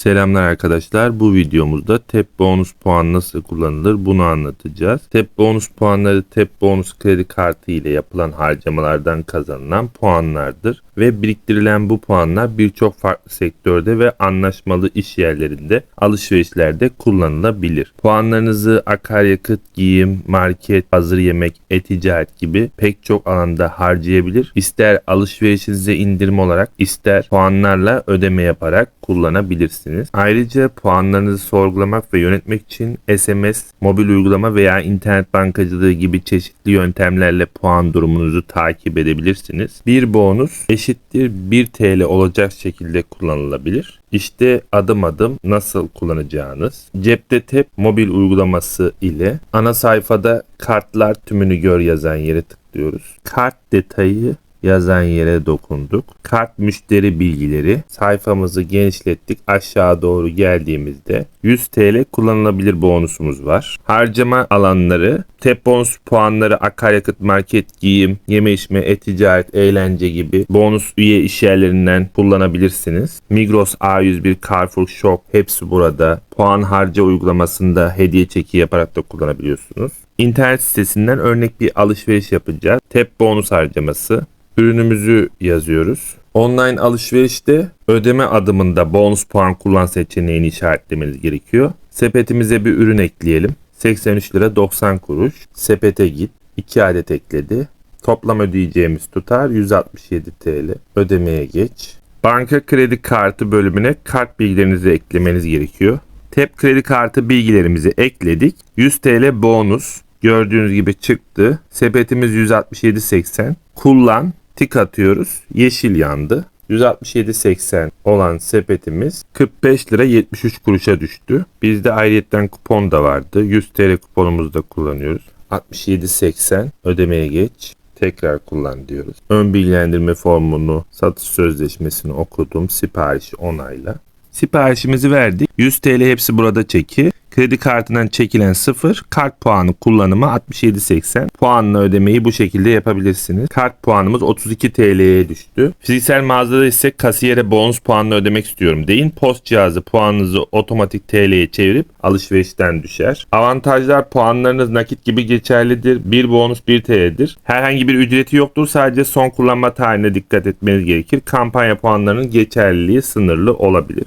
Selamlar arkadaşlar. Bu videomuzda TEP bonus puan nasıl kullanılır bunu anlatacağız. TEP bonus puanları TEP bonus kredi kartı ile yapılan harcamalardan kazanılan puanlardır ve biriktirilen bu puanlar birçok farklı sektörde ve anlaşmalı iş yerlerinde alışverişlerde kullanılabilir. Puanlarınızı akaryakıt, giyim, market, hazır yemek, e-ticaret gibi pek çok alanda harcayabilir. İster alışverişinize indirim olarak ister puanlarla ödeme yaparak kullanabilirsiniz. Ayrıca puanlarınızı sorgulamak ve yönetmek için SMS, mobil uygulama veya internet bankacılığı gibi çeşitli yöntemlerle puan durumunuzu takip edebilirsiniz. Bir bonus eşittir 1 TL olacak şekilde kullanılabilir. İşte adım adım nasıl kullanacağınız. Cepte Tep mobil uygulaması ile ana sayfada kartlar tümünü gör yazan yere tıklıyoruz. Kart detayı yazan yere dokunduk. Kart müşteri bilgileri sayfamızı genişlettik. Aşağı doğru geldiğimizde 100 TL kullanılabilir bonusumuz var. Harcama alanları TEP bonus puanları akaryakıt, market, giyim, yeme içme, e-ticaret, eğlence gibi bonus üye iş yerlerinden kullanabilirsiniz. Migros, A101, Carrefour, Shop hepsi burada. Puan harca uygulamasında hediye çeki yaparak da kullanabiliyorsunuz. İnternet sitesinden örnek bir alışveriş yapacağız. TEP bonus harcaması. Ürünümüzü yazıyoruz. Online alışverişte ödeme adımında bonus puan kullan seçeneğini işaretlemeniz gerekiyor. Sepetimize bir ürün ekleyelim. 83 lira 90 kuruş. Sepete git. 2 adet ekledi. Toplam ödeyeceğimiz tutar 167 TL. Ödemeye geç. Banka kredi kartı bölümüne kart bilgilerinizi eklemeniz gerekiyor. TEP kredi kartı bilgilerimizi ekledik. 100 TL bonus gördüğünüz gibi çıktı. Sepetimiz 167.80. Kullan tik atıyoruz. Yeşil yandı. 167.80 olan sepetimiz 45 lira 73 kuruşa düştü. Bizde ayrıyetten kupon da vardı. 100 TL kuponumuzu da kullanıyoruz. 67.80 ödemeye geç. Tekrar kullan diyoruz. Ön bilgilendirme formunu, satış sözleşmesini okudum. Siparişi onayla. Siparişimizi verdik. 100 TL hepsi burada çeki. Kredi kartından çekilen 0, kart puanı kullanımı 67.80. Puanla ödemeyi bu şekilde yapabilirsiniz. Kart puanımız 32 TL'ye düştü. Fiziksel mağazada ise kasiyere bonus puanla ödemek istiyorum deyin. Post cihazı puanınızı otomatik TL'ye çevirip alışverişten düşer. Avantajlar puanlarınız nakit gibi geçerlidir. Bir bonus 1 TL'dir. Herhangi bir ücreti yoktur. Sadece son kullanma tarihine dikkat etmeniz gerekir. Kampanya puanlarının geçerliliği sınırlı olabilir.